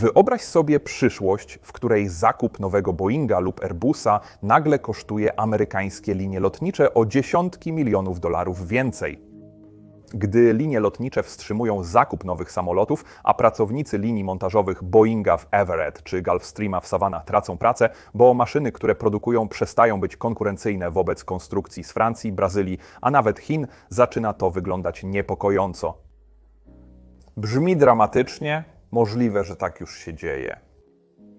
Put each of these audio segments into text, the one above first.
Wyobraź sobie przyszłość, w której zakup nowego Boeinga lub Airbusa nagle kosztuje amerykańskie linie lotnicze o dziesiątki milionów dolarów więcej. Gdy linie lotnicze wstrzymują zakup nowych samolotów, a pracownicy linii montażowych Boeinga w Everett czy Gulfstreama w Savannah tracą pracę, bo maszyny, które produkują, przestają być konkurencyjne wobec konstrukcji z Francji, Brazylii, a nawet Chin, zaczyna to wyglądać niepokojąco. Brzmi dramatycznie, możliwe, że tak już się dzieje.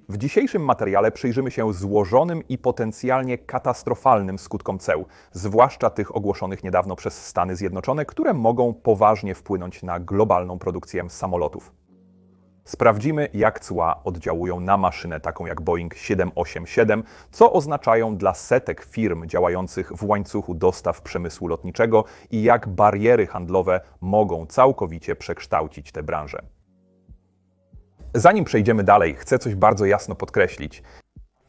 W dzisiejszym materiale przyjrzymy się złożonym i potencjalnie katastrofalnym skutkom ceł, zwłaszcza tych ogłoszonych niedawno przez Stany Zjednoczone, które mogą poważnie wpłynąć na globalną produkcję samolotów. Sprawdzimy, jak cła oddziałują na maszynę taką jak Boeing 787, co oznaczają dla setek firm działających w łańcuchu dostaw przemysłu lotniczego i jak bariery handlowe mogą całkowicie przekształcić tę branżę. Zanim przejdziemy dalej, chcę coś bardzo jasno podkreślić.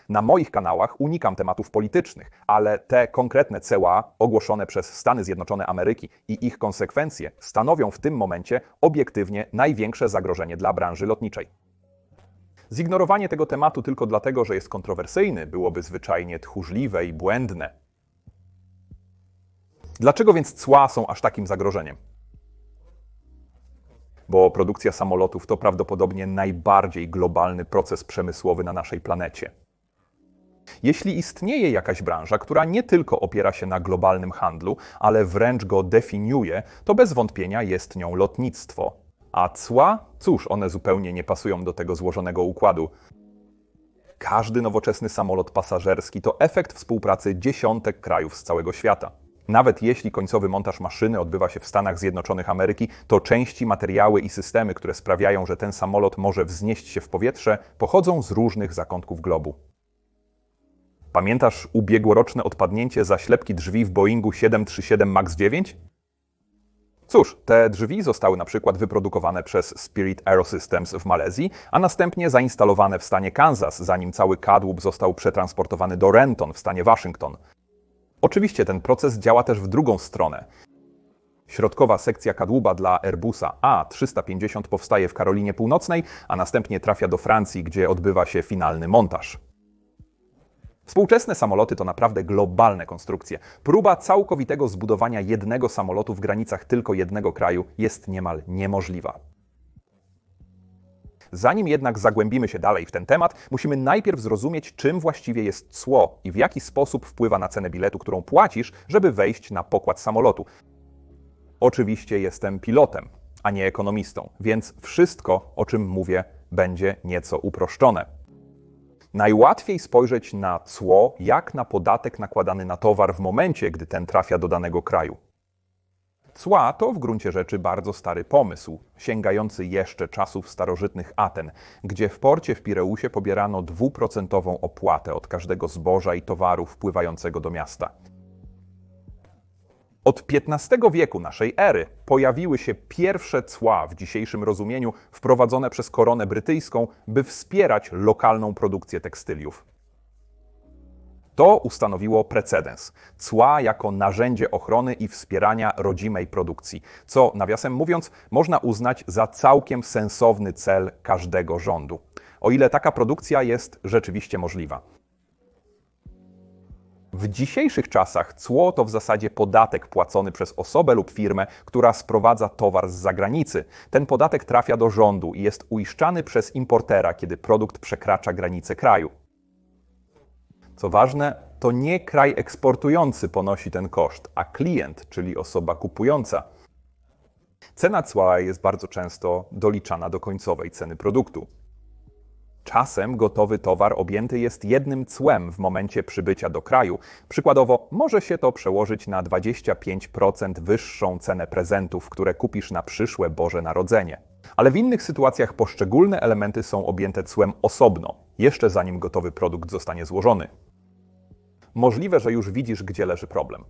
Na moich kanałach unikam tematów politycznych, ale te konkretne ceła ogłoszone przez Stany Zjednoczone Ameryki i ich konsekwencje stanowią w tym momencie obiektywnie największe zagrożenie dla branży lotniczej. Zignorowanie tego tematu tylko dlatego, że jest kontrowersyjny, byłoby zwyczajnie tchórzliwe i błędne. Dlaczego więc cła są aż takim zagrożeniem? Bo produkcja samolotów to prawdopodobnie najbardziej globalny proces przemysłowy na naszej planecie. Jeśli istnieje jakaś branża, która nie tylko opiera się na globalnym handlu, ale wręcz go definiuje, to bez wątpienia jest nią lotnictwo. A cła? Cóż, one zupełnie nie pasują do tego złożonego układu. Każdy nowoczesny samolot pasażerski to efekt współpracy dziesiątek krajów z całego świata. Nawet jeśli końcowy montaż maszyny odbywa się w Stanach Zjednoczonych Ameryki, to części, materiały i systemy, które sprawiają, że ten samolot może wznieść się w powietrze, pochodzą z różnych zakątków globu. Pamiętasz ubiegłoroczne odpadnięcie zaślepki drzwi w Boeingu 737 MAX 9? Cóż, te drzwi zostały na przykład wyprodukowane przez Spirit Aerosystems w Malezji, a następnie zainstalowane w stanie Kansas, zanim cały kadłub został przetransportowany do Renton w stanie Waszyngton. Oczywiście ten proces działa też w drugą stronę. Środkowa sekcja kadłuba dla Airbusa A350 powstaje w Karolinie Północnej, a następnie trafia do Francji, gdzie odbywa się finalny montaż. Współczesne samoloty to naprawdę globalne konstrukcje. Próba całkowitego zbudowania jednego samolotu w granicach tylko jednego kraju jest niemal niemożliwa. Zanim jednak zagłębimy się dalej w ten temat, musimy najpierw zrozumieć, czym właściwie jest cło i w jaki sposób wpływa na cenę biletu, którą płacisz, żeby wejść na pokład samolotu. Oczywiście jestem pilotem, a nie ekonomistą, więc wszystko, o czym mówię, będzie nieco uproszczone. Najłatwiej spojrzeć na cło jak na podatek nakładany na towar w momencie, gdy ten trafia do danego kraju. Cła to w gruncie rzeczy bardzo stary pomysł, sięgający jeszcze czasów starożytnych Aten, gdzie w porcie w Pireusie pobierano dwuprocentową opłatę od każdego zboża i towaru wpływającego do miasta. Od XV wieku naszej ery pojawiły się pierwsze cła w dzisiejszym rozumieniu wprowadzone przez koronę brytyjską, by wspierać lokalną produkcję tekstyliów. To ustanowiło precedens. Cła jako narzędzie ochrony i wspierania rodzimej produkcji, co nawiasem mówiąc, można uznać za całkiem sensowny cel każdego rządu, o ile taka produkcja jest rzeczywiście możliwa. W dzisiejszych czasach cło to w zasadzie podatek płacony przez osobę lub firmę, która sprowadza towar z zagranicy. Ten podatek trafia do rządu i jest uiszczany przez importera, kiedy produkt przekracza granice kraju. Co ważne, to nie kraj eksportujący ponosi ten koszt, a klient, czyli osoba kupująca. Cena cła jest bardzo często doliczana do końcowej ceny produktu. Czasem gotowy towar objęty jest jednym cłem w momencie przybycia do kraju. Przykładowo, może się to przełożyć na 25% wyższą cenę prezentów, które kupisz na przyszłe Boże Narodzenie. Ale w innych sytuacjach poszczególne elementy są objęte cłem osobno, jeszcze zanim gotowy produkt zostanie złożony możliwe, że już widzisz, gdzie leży problem.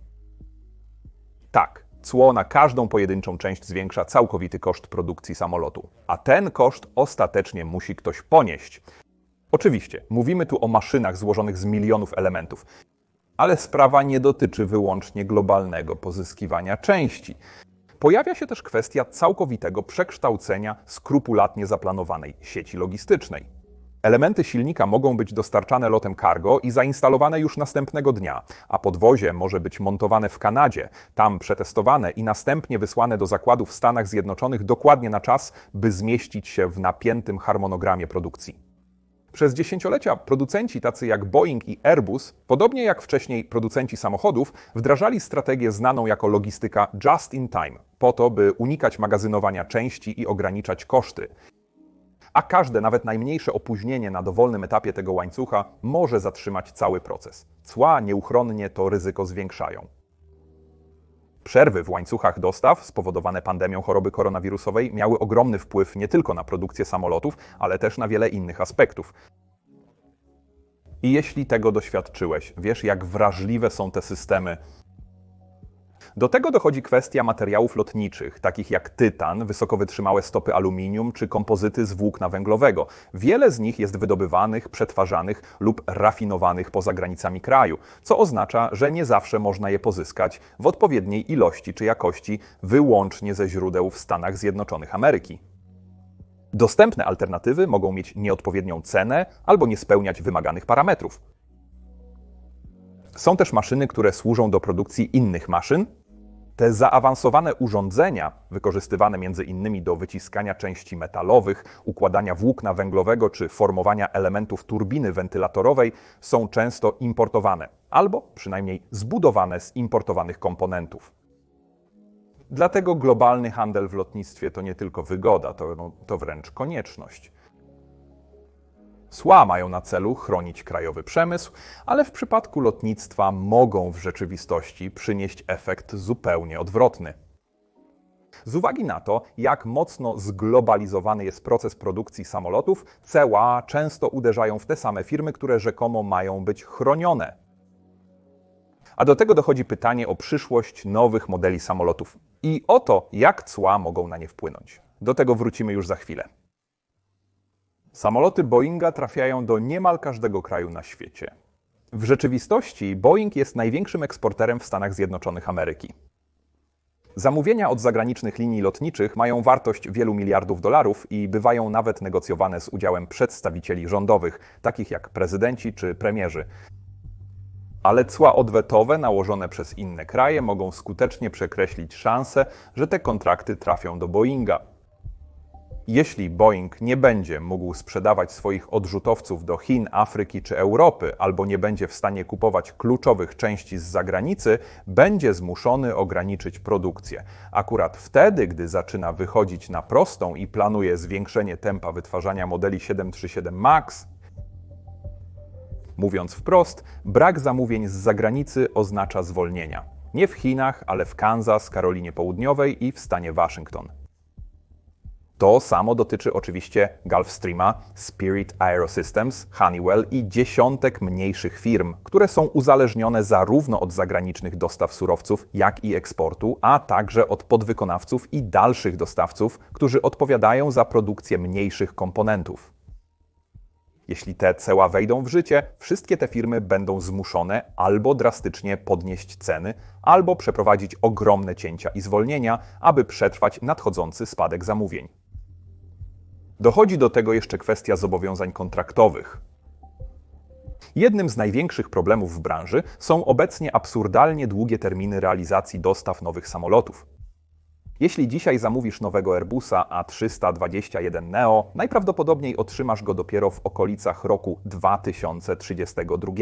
Tak, cło na każdą pojedynczą część zwiększa całkowity koszt produkcji samolotu, a ten koszt ostatecznie musi ktoś ponieść. Oczywiście, mówimy tu o maszynach złożonych z milionów elementów, ale sprawa nie dotyczy wyłącznie globalnego pozyskiwania części. Pojawia się też kwestia całkowitego przekształcenia skrupulatnie zaplanowanej sieci logistycznej. Elementy silnika mogą być dostarczane lotem cargo i zainstalowane już następnego dnia, a podwozie może być montowane w Kanadzie, tam przetestowane i następnie wysłane do zakładów w Stanach Zjednoczonych dokładnie na czas, by zmieścić się w napiętym harmonogramie produkcji. Przez dziesięciolecia producenci tacy jak Boeing i Airbus, podobnie jak wcześniej producenci samochodów, wdrażali strategię znaną jako logistyka just in time, po to, by unikać magazynowania części i ograniczać koszty. A każde, nawet najmniejsze opóźnienie na dowolnym etapie tego łańcucha może zatrzymać cały proces. Cła nieuchronnie to ryzyko zwiększają. Przerwy w łańcuchach dostaw spowodowane pandemią choroby koronawirusowej miały ogromny wpływ nie tylko na produkcję samolotów, ale też na wiele innych aspektów. I jeśli tego doświadczyłeś, wiesz jak wrażliwe są te systemy do tego dochodzi kwestia materiałów lotniczych, takich jak tytan, wysoko wytrzymałe stopy aluminium czy kompozyty z włókna węglowego. Wiele z nich jest wydobywanych, przetwarzanych lub rafinowanych poza granicami kraju, co oznacza, że nie zawsze można je pozyskać w odpowiedniej ilości czy jakości wyłącznie ze źródeł w Stanach Zjednoczonych Ameryki. Dostępne alternatywy mogą mieć nieodpowiednią cenę albo nie spełniać wymaganych parametrów. Są też maszyny, które służą do produkcji innych maszyn, te zaawansowane urządzenia, wykorzystywane między innymi do wyciskania części metalowych, układania włókna węglowego czy formowania elementów turbiny wentylatorowej, są często importowane albo przynajmniej zbudowane z importowanych komponentów. Dlatego globalny handel w lotnictwie to nie tylko wygoda, to, no, to wręcz konieczność. Cła mają na celu chronić krajowy przemysł, ale w przypadku lotnictwa mogą w rzeczywistości przynieść efekt zupełnie odwrotny. Z uwagi na to, jak mocno zglobalizowany jest proces produkcji samolotów, ceła często uderzają w te same firmy, które rzekomo mają być chronione. A do tego dochodzi pytanie o przyszłość nowych modeli samolotów i o to, jak cła mogą na nie wpłynąć. Do tego wrócimy już za chwilę. Samoloty Boeinga trafiają do niemal każdego kraju na świecie. W rzeczywistości Boeing jest największym eksporterem w Stanach Zjednoczonych Ameryki. Zamówienia od zagranicznych linii lotniczych mają wartość wielu miliardów dolarów i bywają nawet negocjowane z udziałem przedstawicieli rządowych, takich jak prezydenci czy premierzy. Ale cła odwetowe nałożone przez inne kraje mogą skutecznie przekreślić szanse, że te kontrakty trafią do Boeinga. Jeśli Boeing nie będzie mógł sprzedawać swoich odrzutowców do Chin, Afryki czy Europy, albo nie będzie w stanie kupować kluczowych części z zagranicy, będzie zmuszony ograniczyć produkcję. Akurat wtedy, gdy zaczyna wychodzić na prostą i planuje zwiększenie tempa wytwarzania modeli 737 MAX, Mówiąc wprost, brak zamówień z zagranicy oznacza zwolnienia. Nie w Chinach, ale w Kansas, Karolinie Południowej i w stanie Waszyngton. To samo dotyczy oczywiście Gulfstreama, Spirit Aerosystems, Honeywell i dziesiątek mniejszych firm, które są uzależnione zarówno od zagranicznych dostaw surowców, jak i eksportu, a także od podwykonawców i dalszych dostawców, którzy odpowiadają za produkcję mniejszych komponentów. Jeśli te ceła wejdą w życie, wszystkie te firmy będą zmuszone albo drastycznie podnieść ceny, albo przeprowadzić ogromne cięcia i zwolnienia, aby przetrwać nadchodzący spadek zamówień. Dochodzi do tego jeszcze kwestia zobowiązań kontraktowych. Jednym z największych problemów w branży są obecnie absurdalnie długie terminy realizacji dostaw nowych samolotów. Jeśli dzisiaj zamówisz nowego Airbusa A321 Neo, najprawdopodobniej otrzymasz go dopiero w okolicach roku 2032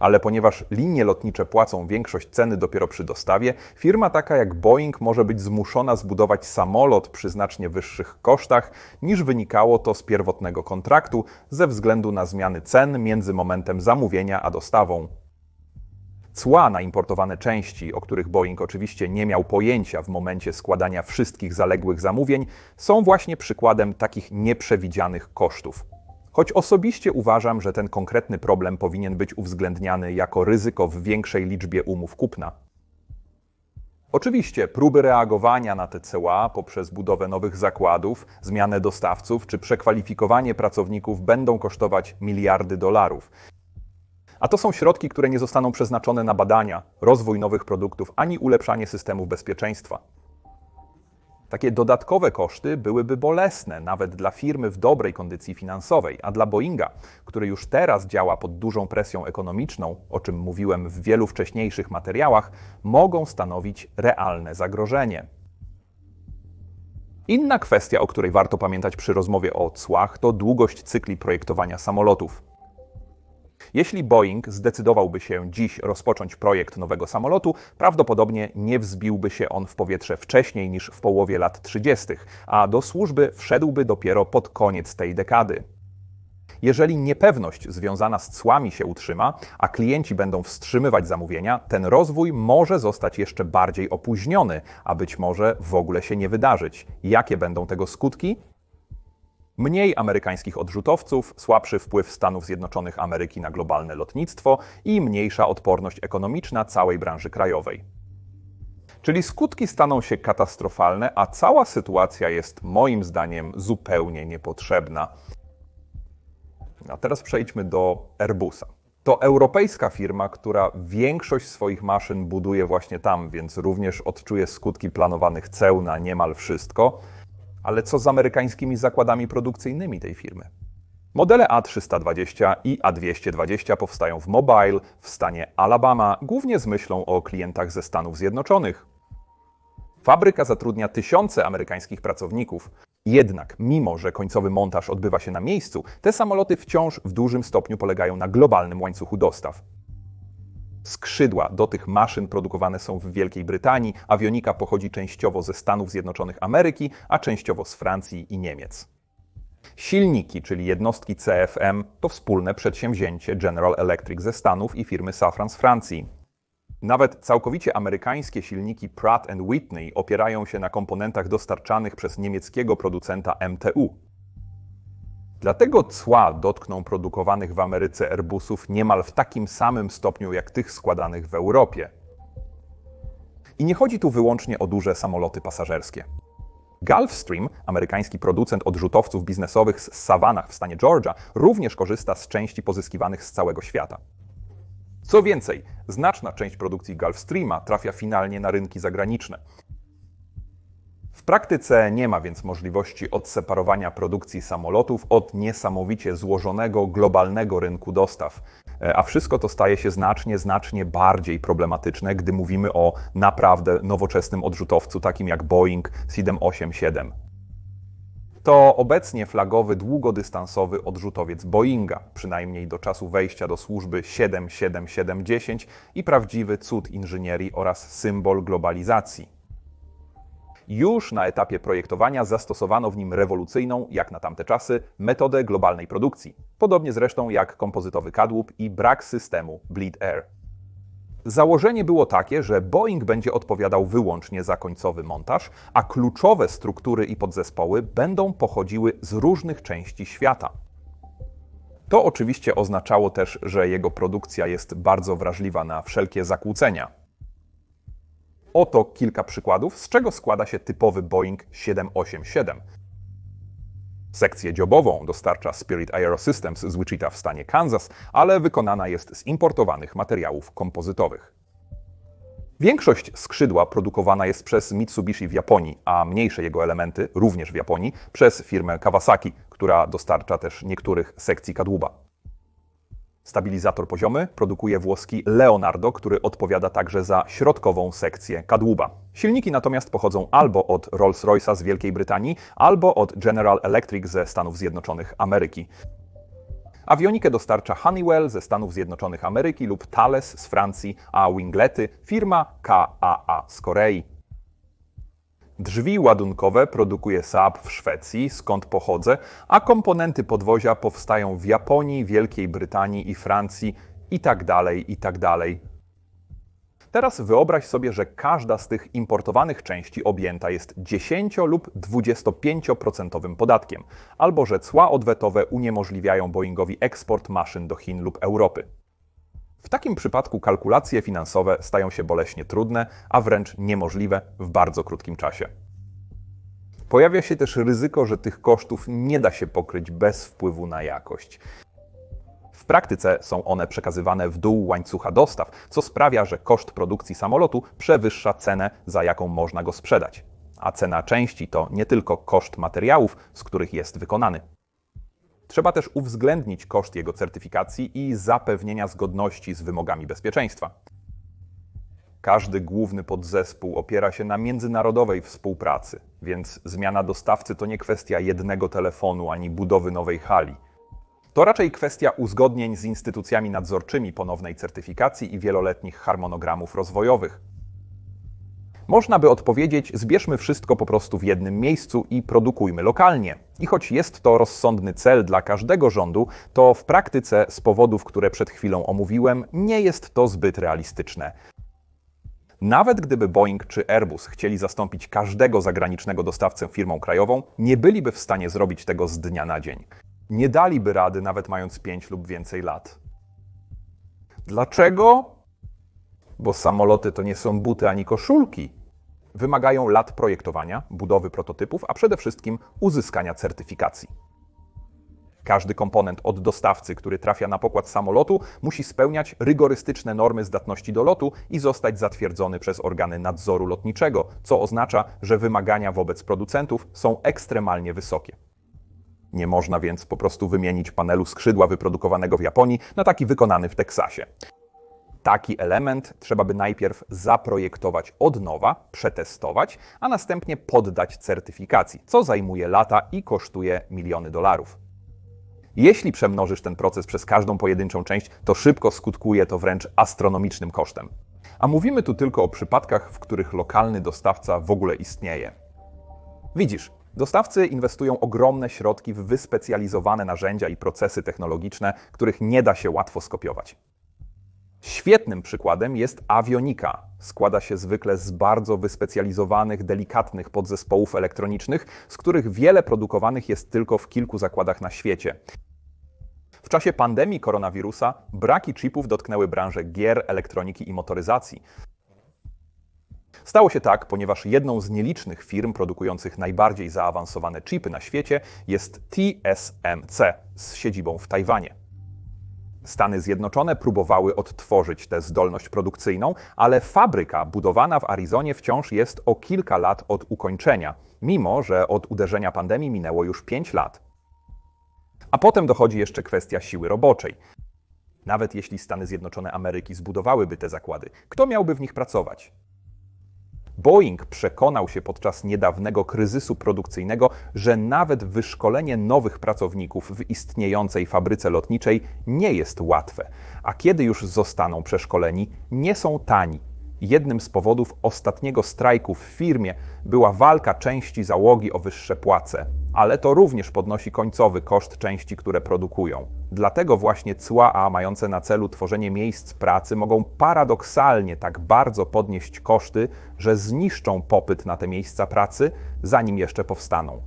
ale ponieważ linie lotnicze płacą większość ceny dopiero przy dostawie, firma taka jak Boeing może być zmuszona zbudować samolot przy znacznie wyższych kosztach niż wynikało to z pierwotnego kontraktu ze względu na zmiany cen między momentem zamówienia a dostawą. Cła na importowane części, o których Boeing oczywiście nie miał pojęcia w momencie składania wszystkich zaległych zamówień, są właśnie przykładem takich nieprzewidzianych kosztów. Choć osobiście uważam, że ten konkretny problem powinien być uwzględniany jako ryzyko w większej liczbie umów kupna. Oczywiście próby reagowania na te CEła poprzez budowę nowych zakładów, zmianę dostawców czy przekwalifikowanie pracowników będą kosztować miliardy dolarów. A to są środki, które nie zostaną przeznaczone na badania, rozwój nowych produktów ani ulepszanie systemów bezpieczeństwa. Takie dodatkowe koszty byłyby bolesne nawet dla firmy w dobrej kondycji finansowej, a dla Boeinga, który już teraz działa pod dużą presją ekonomiczną, o czym mówiłem w wielu wcześniejszych materiałach, mogą stanowić realne zagrożenie. Inna kwestia, o której warto pamiętać przy rozmowie o cłach, to długość cykli projektowania samolotów. Jeśli Boeing zdecydowałby się dziś rozpocząć projekt nowego samolotu, prawdopodobnie nie wzbiłby się on w powietrze wcześniej niż w połowie lat 30., a do służby wszedłby dopiero pod koniec tej dekady. Jeżeli niepewność związana z cłami się utrzyma, a klienci będą wstrzymywać zamówienia, ten rozwój może zostać jeszcze bardziej opóźniony, a być może w ogóle się nie wydarzyć. Jakie będą tego skutki? Mniej amerykańskich odrzutowców, słabszy wpływ Stanów Zjednoczonych Ameryki na globalne lotnictwo i mniejsza odporność ekonomiczna całej branży krajowej. Czyli skutki staną się katastrofalne, a cała sytuacja jest moim zdaniem zupełnie niepotrzebna. A teraz przejdźmy do Airbusa. To europejska firma, która większość swoich maszyn buduje właśnie tam, więc również odczuje skutki planowanych ceł na niemal wszystko. Ale co z amerykańskimi zakładami produkcyjnymi tej firmy? Modele A320 i A220 powstają w Mobile, w stanie Alabama, głównie z myślą o klientach ze Stanów Zjednoczonych. Fabryka zatrudnia tysiące amerykańskich pracowników, jednak mimo, że końcowy montaż odbywa się na miejscu, te samoloty wciąż w dużym stopniu polegają na globalnym łańcuchu dostaw. Skrzydła do tych maszyn produkowane są w Wielkiej Brytanii, awionika pochodzi częściowo ze Stanów Zjednoczonych Ameryki, a częściowo z Francji i Niemiec. Silniki, czyli jednostki CFM, to wspólne przedsięwzięcie General Electric ze Stanów i firmy Safran z Francji. Nawet całkowicie amerykańskie silniki Pratt Whitney opierają się na komponentach dostarczanych przez niemieckiego producenta MTU. Dlatego cła dotkną produkowanych w Ameryce Airbusów niemal w takim samym stopniu jak tych składanych w Europie. I nie chodzi tu wyłącznie o duże samoloty pasażerskie. Gulfstream, amerykański producent odrzutowców biznesowych z Savannah w stanie Georgia, również korzysta z części pozyskiwanych z całego świata. Co więcej, znaczna część produkcji Gulfstreama trafia finalnie na rynki zagraniczne. W praktyce nie ma więc możliwości odseparowania produkcji samolotów od niesamowicie złożonego globalnego rynku dostaw. E, a wszystko to staje się znacznie, znacznie bardziej problematyczne, gdy mówimy o naprawdę nowoczesnym odrzutowcu, takim jak Boeing 787. To obecnie flagowy długodystansowy odrzutowiec Boeinga, przynajmniej do czasu wejścia do służby 77710 i prawdziwy cud inżynierii oraz symbol globalizacji. Już na etapie projektowania zastosowano w nim rewolucyjną, jak na tamte czasy, metodę globalnej produkcji. Podobnie zresztą jak kompozytowy kadłub i brak systemu Bleed Air. Założenie było takie, że Boeing będzie odpowiadał wyłącznie za końcowy montaż, a kluczowe struktury i podzespoły będą pochodziły z różnych części świata. To oczywiście oznaczało też, że jego produkcja jest bardzo wrażliwa na wszelkie zakłócenia. Oto kilka przykładów, z czego składa się typowy Boeing 787. Sekcję dziobową dostarcza Spirit Aerosystems z Wichita w stanie Kansas, ale wykonana jest z importowanych materiałów kompozytowych. Większość skrzydła produkowana jest przez Mitsubishi w Japonii, a mniejsze jego elementy, również w Japonii, przez firmę Kawasaki, która dostarcza też niektórych sekcji kadłuba. Stabilizator poziomy produkuje włoski Leonardo, który odpowiada także za środkową sekcję kadłuba. Silniki natomiast pochodzą albo od Rolls-Royce'a z Wielkiej Brytanii, albo od General Electric ze Stanów Zjednoczonych Ameryki. Awionikę dostarcza Honeywell ze Stanów Zjednoczonych Ameryki lub Thales z Francji, a winglety firma KAA z Korei. Drzwi ładunkowe produkuje Saab w Szwecji, skąd pochodzę, a komponenty podwozia powstają w Japonii, Wielkiej Brytanii i Francji itd. Tak itd. Tak Teraz wyobraź sobie, że każda z tych importowanych części objęta jest 10 lub 25% podatkiem, albo że cła odwetowe uniemożliwiają Boeingowi eksport maszyn do Chin lub Europy. W takim przypadku kalkulacje finansowe stają się boleśnie trudne, a wręcz niemożliwe w bardzo krótkim czasie. Pojawia się też ryzyko, że tych kosztów nie da się pokryć bez wpływu na jakość. W praktyce są one przekazywane w dół łańcucha dostaw, co sprawia, że koszt produkcji samolotu przewyższa cenę, za jaką można go sprzedać. a cena części to nie tylko koszt materiałów, z których jest wykonany. Trzeba też uwzględnić koszt jego certyfikacji i zapewnienia zgodności z wymogami bezpieczeństwa. Każdy główny podzespół opiera się na międzynarodowej współpracy, więc zmiana dostawcy to nie kwestia jednego telefonu ani budowy nowej hali. To raczej kwestia uzgodnień z instytucjami nadzorczymi ponownej certyfikacji i wieloletnich harmonogramów rozwojowych. Można by odpowiedzieć: zbierzmy wszystko po prostu w jednym miejscu i produkujmy lokalnie. I choć jest to rozsądny cel dla każdego rządu, to w praktyce z powodów, które przed chwilą omówiłem, nie jest to zbyt realistyczne. Nawet gdyby Boeing czy Airbus chcieli zastąpić każdego zagranicznego dostawcę firmą krajową, nie byliby w stanie zrobić tego z dnia na dzień. Nie daliby rady, nawet mając 5 lub więcej lat. Dlaczego? Bo samoloty to nie są buty ani koszulki. Wymagają lat projektowania, budowy prototypów, a przede wszystkim uzyskania certyfikacji. Każdy komponent od dostawcy, który trafia na pokład samolotu, musi spełniać rygorystyczne normy zdatności do lotu i zostać zatwierdzony przez organy nadzoru lotniczego, co oznacza, że wymagania wobec producentów są ekstremalnie wysokie. Nie można więc po prostu wymienić panelu skrzydła wyprodukowanego w Japonii na taki wykonany w Teksasie. Taki element trzeba by najpierw zaprojektować od nowa, przetestować, a następnie poddać certyfikacji, co zajmuje lata i kosztuje miliony dolarów. Jeśli przemnożysz ten proces przez każdą pojedynczą część, to szybko skutkuje to wręcz astronomicznym kosztem. A mówimy tu tylko o przypadkach, w których lokalny dostawca w ogóle istnieje. Widzisz, dostawcy inwestują ogromne środki w wyspecjalizowane narzędzia i procesy technologiczne, których nie da się łatwo skopiować. Świetnym przykładem jest awionika. Składa się zwykle z bardzo wyspecjalizowanych, delikatnych podzespołów elektronicznych, z których wiele produkowanych jest tylko w kilku zakładach na świecie. W czasie pandemii koronawirusa braki chipów dotknęły branżę gier, elektroniki i motoryzacji. Stało się tak, ponieważ jedną z nielicznych firm produkujących najbardziej zaawansowane chipy na świecie jest TSMC z siedzibą w Tajwanie. Stany Zjednoczone próbowały odtworzyć tę zdolność produkcyjną, ale fabryka budowana w Arizonie wciąż jest o kilka lat od ukończenia, mimo że od uderzenia pandemii minęło już 5 lat. A potem dochodzi jeszcze kwestia siły roboczej. Nawet jeśli Stany Zjednoczone Ameryki zbudowałyby te zakłady, kto miałby w nich pracować? Boeing przekonał się podczas niedawnego kryzysu produkcyjnego, że nawet wyszkolenie nowych pracowników w istniejącej fabryce lotniczej nie jest łatwe, a kiedy już zostaną przeszkoleni, nie są tani. Jednym z powodów ostatniego strajku w firmie była walka części załogi o wyższe płace, ale to również podnosi końcowy koszt części, które produkują. Dlatego właśnie cła A mające na celu tworzenie miejsc pracy mogą paradoksalnie tak bardzo podnieść koszty, że zniszczą popyt na te miejsca pracy, zanim jeszcze powstaną.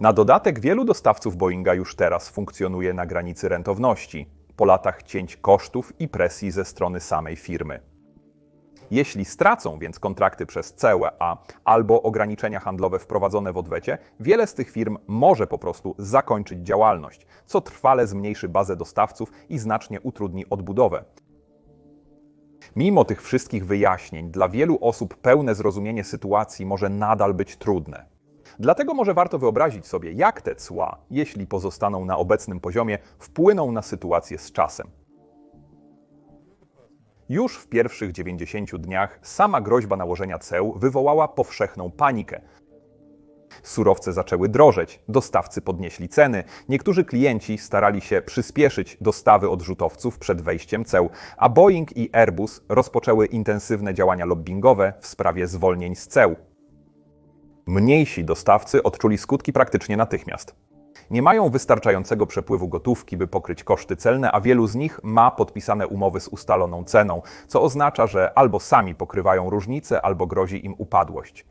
Na dodatek wielu dostawców Boeinga już teraz funkcjonuje na granicy rentowności, po latach cięć kosztów i presji ze strony samej firmy. Jeśli stracą więc kontrakty przez CEA albo ograniczenia handlowe wprowadzone w odwecie, wiele z tych firm może po prostu zakończyć działalność, co trwale zmniejszy bazę dostawców i znacznie utrudni odbudowę. Mimo tych wszystkich wyjaśnień, dla wielu osób pełne zrozumienie sytuacji może nadal być trudne. Dlatego może warto wyobrazić sobie, jak te cła, jeśli pozostaną na obecnym poziomie, wpłyną na sytuację z czasem. Już w pierwszych 90 dniach sama groźba nałożenia ceł wywołała powszechną panikę. Surowce zaczęły drożeć, dostawcy podnieśli ceny, niektórzy klienci starali się przyspieszyć dostawy odrzutowców przed wejściem ceł, a Boeing i Airbus rozpoczęły intensywne działania lobbyingowe w sprawie zwolnień z ceł. Mniejsi dostawcy odczuli skutki praktycznie natychmiast nie mają wystarczającego przepływu gotówki, by pokryć koszty celne, a wielu z nich ma podpisane umowy z ustaloną ceną, co oznacza, że albo sami pokrywają różnice, albo grozi im upadłość.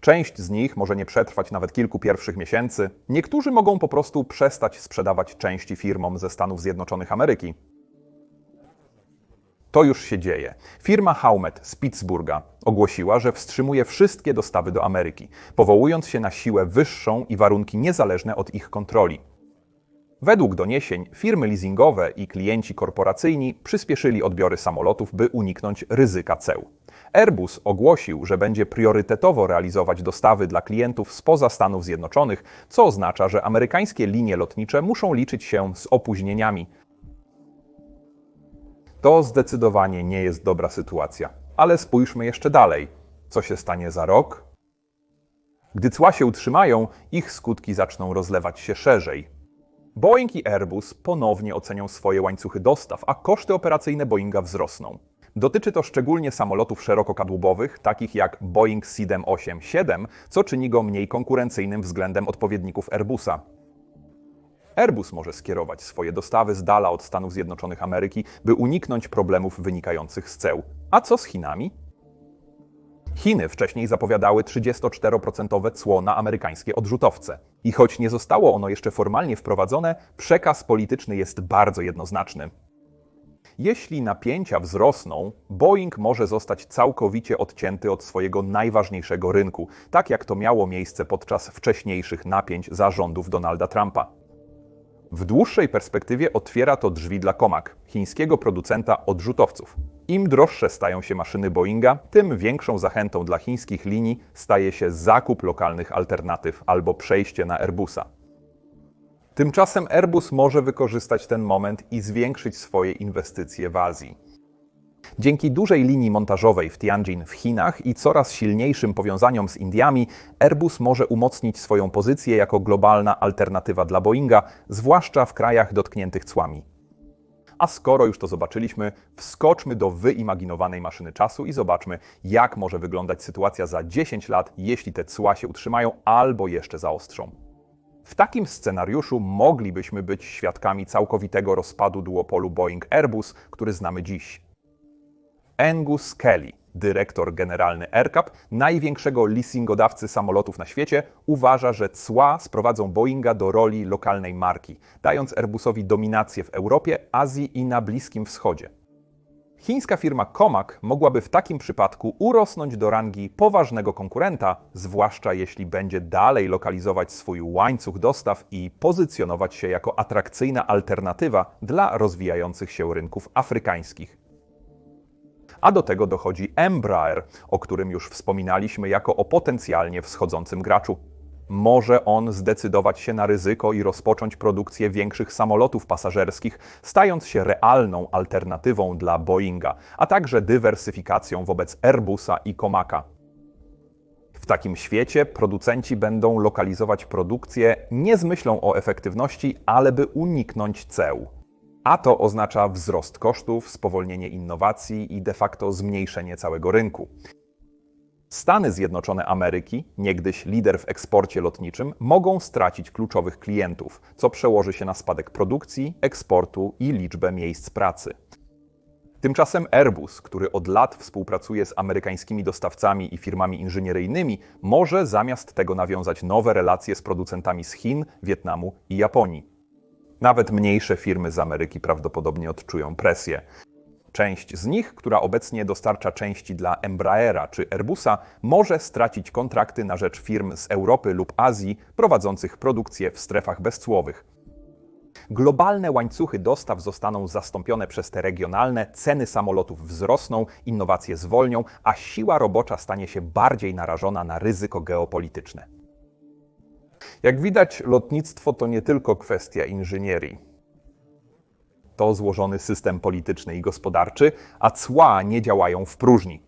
Część z nich może nie przetrwać nawet kilku pierwszych miesięcy. Niektórzy mogą po prostu przestać sprzedawać części firmom ze Stanów Zjednoczonych Ameryki. To już się dzieje. Firma Haumet z Pittsburgha ogłosiła, że wstrzymuje wszystkie dostawy do Ameryki, powołując się na siłę wyższą i warunki niezależne od ich kontroli. Według doniesień firmy leasingowe i klienci korporacyjni przyspieszyli odbiory samolotów, by uniknąć ryzyka ceł. Airbus ogłosił, że będzie priorytetowo realizować dostawy dla klientów spoza Stanów Zjednoczonych, co oznacza, że amerykańskie linie lotnicze muszą liczyć się z opóźnieniami. To zdecydowanie nie jest dobra sytuacja. Ale spójrzmy jeszcze dalej. Co się stanie za rok? Gdy cła się utrzymają, ich skutki zaczną rozlewać się szerzej. Boeing i Airbus ponownie ocenią swoje łańcuchy dostaw, a koszty operacyjne Boeinga wzrosną. Dotyczy to szczególnie samolotów szerokokadłubowych, takich jak Boeing 787, co czyni go mniej konkurencyjnym względem odpowiedników Airbusa. Airbus może skierować swoje dostawy z dala od Stanów Zjednoczonych Ameryki, by uniknąć problemów wynikających z ceł. A co z Chinami? Chiny wcześniej zapowiadały 34% cło na amerykańskie odrzutowce. I choć nie zostało ono jeszcze formalnie wprowadzone, przekaz polityczny jest bardzo jednoznaczny. Jeśli napięcia wzrosną, Boeing może zostać całkowicie odcięty od swojego najważniejszego rynku, tak jak to miało miejsce podczas wcześniejszych napięć zarządów Donalda Trumpa. W dłuższej perspektywie otwiera to drzwi dla Comac, chińskiego producenta odrzutowców. Im droższe stają się maszyny Boeinga, tym większą zachętą dla chińskich linii staje się zakup lokalnych alternatyw albo przejście na Airbusa. Tymczasem Airbus może wykorzystać ten moment i zwiększyć swoje inwestycje w Azji. Dzięki dużej linii montażowej w Tianjin w Chinach i coraz silniejszym powiązaniom z Indiami, Airbus może umocnić swoją pozycję jako globalna alternatywa dla Boeinga, zwłaszcza w krajach dotkniętych cłami. A skoro już to zobaczyliśmy, wskoczmy do wyimaginowanej maszyny czasu i zobaczmy, jak może wyglądać sytuacja za 10 lat, jeśli te cła się utrzymają albo jeszcze zaostrzą. W takim scenariuszu moglibyśmy być świadkami całkowitego rozpadu duopolu Boeing-Airbus, który znamy dziś. Angus Kelly, dyrektor generalny AirCap, największego leasingodawcy samolotów na świecie, uważa, że cła sprowadzą Boeinga do roli lokalnej marki, dając Airbusowi dominację w Europie, Azji i na Bliskim Wschodzie. Chińska firma Comac mogłaby w takim przypadku urosnąć do rangi poważnego konkurenta, zwłaszcza jeśli będzie dalej lokalizować swój łańcuch dostaw i pozycjonować się jako atrakcyjna alternatywa dla rozwijających się rynków afrykańskich. A do tego dochodzi Embraer, o którym już wspominaliśmy jako o potencjalnie wschodzącym graczu. Może on zdecydować się na ryzyko i rozpocząć produkcję większych samolotów pasażerskich, stając się realną alternatywą dla Boeinga, a także dywersyfikacją wobec Airbusa i Comaca. W takim świecie producenci będą lokalizować produkcję nie z myślą o efektywności, ale by uniknąć ceł. A to oznacza wzrost kosztów, spowolnienie innowacji i de facto zmniejszenie całego rynku. Stany Zjednoczone Ameryki, niegdyś lider w eksporcie lotniczym, mogą stracić kluczowych klientów, co przełoży się na spadek produkcji, eksportu i liczbę miejsc pracy. Tymczasem Airbus, który od lat współpracuje z amerykańskimi dostawcami i firmami inżynieryjnymi, może zamiast tego nawiązać nowe relacje z producentami z Chin, Wietnamu i Japonii. Nawet mniejsze firmy z Ameryki prawdopodobnie odczują presję. Część z nich, która obecnie dostarcza części dla Embraera czy Airbusa, może stracić kontrakty na rzecz firm z Europy lub Azji prowadzących produkcję w strefach bezcłowych. Globalne łańcuchy dostaw zostaną zastąpione przez te regionalne, ceny samolotów wzrosną, innowacje zwolnią, a siła robocza stanie się bardziej narażona na ryzyko geopolityczne. Jak widać, lotnictwo to nie tylko kwestia inżynierii. To złożony system polityczny i gospodarczy, a cła nie działają w próżni.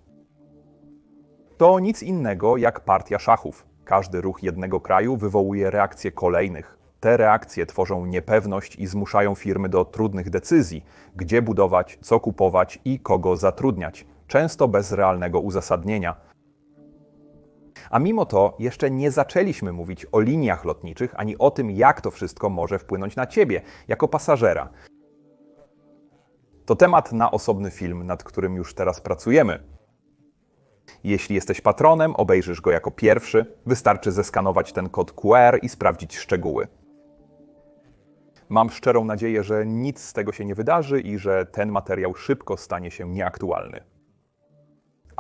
To nic innego jak partia szachów. Każdy ruch jednego kraju wywołuje reakcje kolejnych. Te reakcje tworzą niepewność i zmuszają firmy do trudnych decyzji, gdzie budować, co kupować i kogo zatrudniać, często bez realnego uzasadnienia. A mimo to jeszcze nie zaczęliśmy mówić o liniach lotniczych ani o tym, jak to wszystko może wpłynąć na ciebie jako pasażera. To temat na osobny film, nad którym już teraz pracujemy. Jeśli jesteś patronem, obejrzysz go jako pierwszy. Wystarczy zeskanować ten kod QR i sprawdzić szczegóły. Mam szczerą nadzieję, że nic z tego się nie wydarzy i że ten materiał szybko stanie się nieaktualny.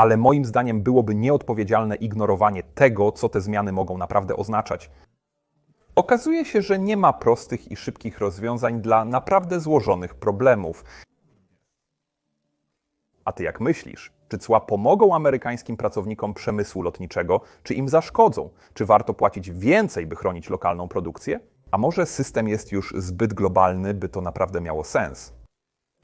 Ale moim zdaniem byłoby nieodpowiedzialne ignorowanie tego, co te zmiany mogą naprawdę oznaczać. Okazuje się, że nie ma prostych i szybkich rozwiązań dla naprawdę złożonych problemów. A ty jak myślisz? Czy cła pomogą amerykańskim pracownikom przemysłu lotniczego, czy im zaszkodzą? Czy warto płacić więcej, by chronić lokalną produkcję? A może system jest już zbyt globalny, by to naprawdę miało sens?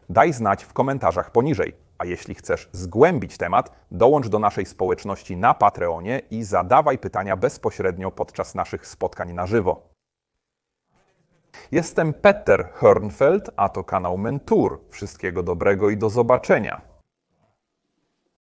Daj znać w komentarzach poniżej. A jeśli chcesz zgłębić temat, dołącz do naszej społeczności na Patreonie i zadawaj pytania bezpośrednio podczas naszych spotkań na żywo. Jestem Peter Hörnfeld, a to kanał Mentur. Wszystkiego dobrego i do zobaczenia.